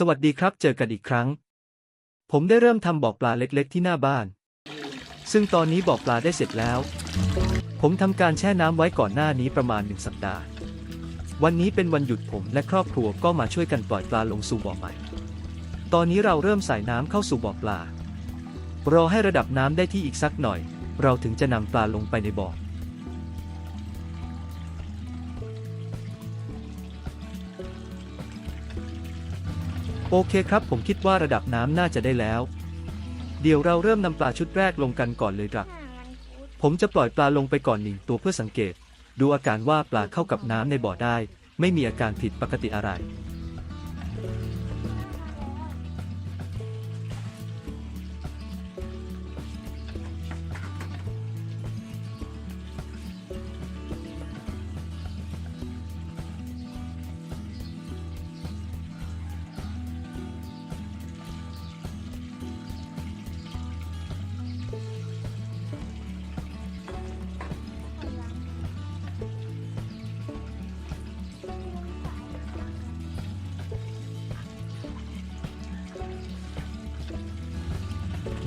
สวัสดีครับ เจอกันอีกครั้ง ผมได้เริ่มทำบ่อปลาเล็กๆ ที่หน้าบ้าน ซึ่งตอนนี้บ่อปลาได้เสร็จแล้ว ผมทำการแช่น้ำไว้ก่อนหน้านี้ประมาณหนึ่งสัปดาห์ วันนี้เป็นวันหยุดผมและครอบครัวก็มาช่วยกันปล่อยปลาลงสู่บ่อใหม่ ตอนนี้เราเริ่มใส่น้ำเข้าสู่บ่อปลารอให้ระดับน้ำได้ที่อีกสักหน่อย เราถึงจะนำปลาลงไปในบ่อ โอเคครับ ผมคิดว่าระดับน้ำน่าจะได้แล้ว เดี๋ยวเราเริ่มนำปลาชุดแรกลงกันก่อนเลยครับ ผมจะปล่อยปลาลงไปก่อนหนึ่งตัวเพื่อสังเกต ดูอาการว่าปลาเข้ากับน้ำในบ่อได้ ไม่มีอาการผิดปกติอะไร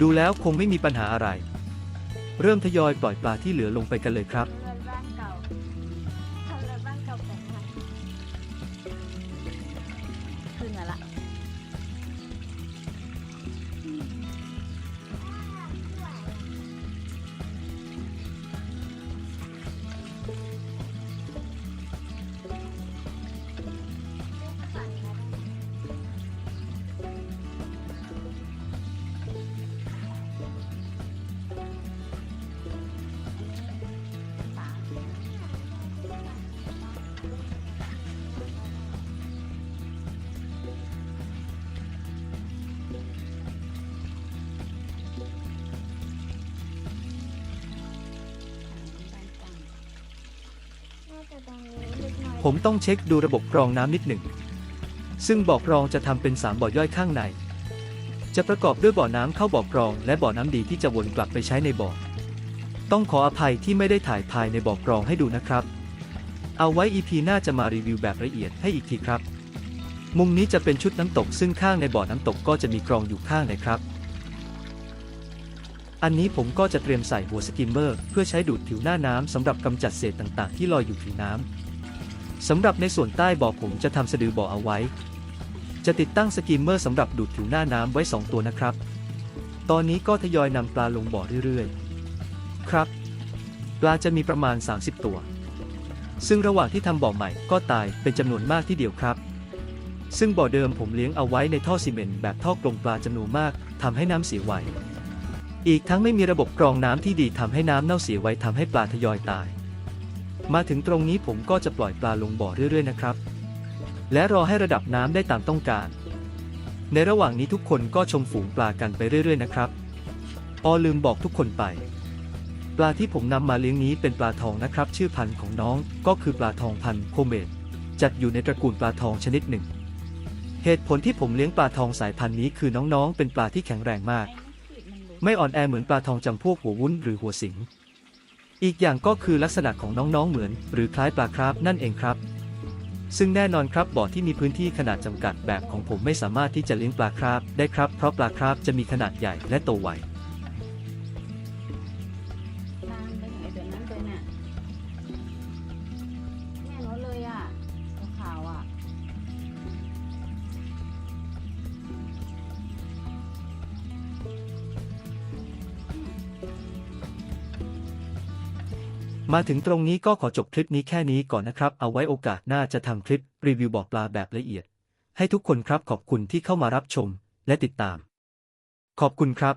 ดูแล้วคงไม่มีปัญหาอะไร เริ่มทยอยปล่อยปลาที่เหลือลงไปกันเลยครับ ผมต้องเช็คดูระบบกรองน้ำนิดหนึ่ง ซึ่งบ่อกรองจะทำเป็นสามบ่อย่อยข้างใน จะประกอบด้วยบ่อน้ำเข้าบ่อกรอง และบ่อน้ำดีที่จะวนกลับไปใช้ในบ่อ ต้องขออภัยที่ไม่ได้ถ่ายภายในบ่อกรองให้ดูนะครับ เอาไว้ EP หน้าจะมารีวิวแบบละเอียดให้อีกทีครับ มุมนี้จะเป็นชุดน้ำตก ซึ่งข้างในบ่อน้ำตกก็จะมีกรองอยู่ข้างในครับ อันนี้ผมก็จะเตรียมใส่หัวสกิมเมอร์ เพื่อใช้ดูดผิวหน้าน้ำสำหรับกำจัดเศษต่างๆ ที่ลอยอยู่ผิวน้ำ สำหรับในส่วนใต้บ่อผมจะทำสะดือบ่อเอาไว้ จะติดตั้งสกิมเมอร์สำหรับดูดผิวหน้าน้ำไว้ 2 ตัวนะครับ ตอนนี้ก็ทยอยนำปลาลงบ่อเรื่อยๆ ครับ ปลาจะมีประมาณ 30 ตัว ซึ่งระหว่างที่ทำบ่อใหม่ก็ตายเป็นจำนวนมากที่เดียวครับ ซึ่งบ่อเดิมผมเลี้ยงเอาไว้ในท่อซีเมนต์แบบท่อกลงปลาจำนวนมากทำให้น้ำเสียไวอีกทั้งไม่มีระบบกรองน้ำที่ดีทำให้น้ำเน่าเสียไวทำให้ปลาทยอยตาย มาถึงตรงนี้ผมก็จะปล่อยปลาลงบ่อเรื่อยๆนะครับ และรอให้ระดับน้ำได้ตามต้องการ ในระหว่างนี้ทุกคนก็ชมฝูงปลากันไปเรื่อยๆนะครับออลืมบอกทุกคนไป ปลาที่ผมนำมาเลี้ยงนี้เป็นปลาทองนะครับ ชื่อพันธุ์ของน้องก็คือปลาทองพันธุ์โคเมดจัดอยู่ในตระกูลปลาทองชนิดหนึ่ง เหตุผลที่ผมเลี้ยงปลาทองสายพันธุ์นี้คือน้องๆ เป็นปลาที่แข็งแรงมาก ไม่อ่อนแอเหมือนปลาทองจำพวกหัววุ้นหรือหัวสิง อีกอย่างก็คือลักษณะของน้องๆเหมือน หรือคล้ายปลาคราฟนั่นเองครับ ซึ่งแน่นอนครับบ่อที่มีพื้นที่ขนาดจำกัดแบบของผมไม่สามารถที่จะเลี้ยงปลาคราฟได้ครับเพราะปลาคราฟจะมีขนาดใหญ่และโตไว มาถึงตรงนี้ก็ขอจบคลิปนี้แค่นี้ก่อนนะครับ เอาไว้โอกาสหน้าจะทำคลิปรีวิวบอกปลาแบบละเอียด ให้ทุกคนครับขอบคุณที่เข้ามารับชมและติดตาม ขอบคุณครับ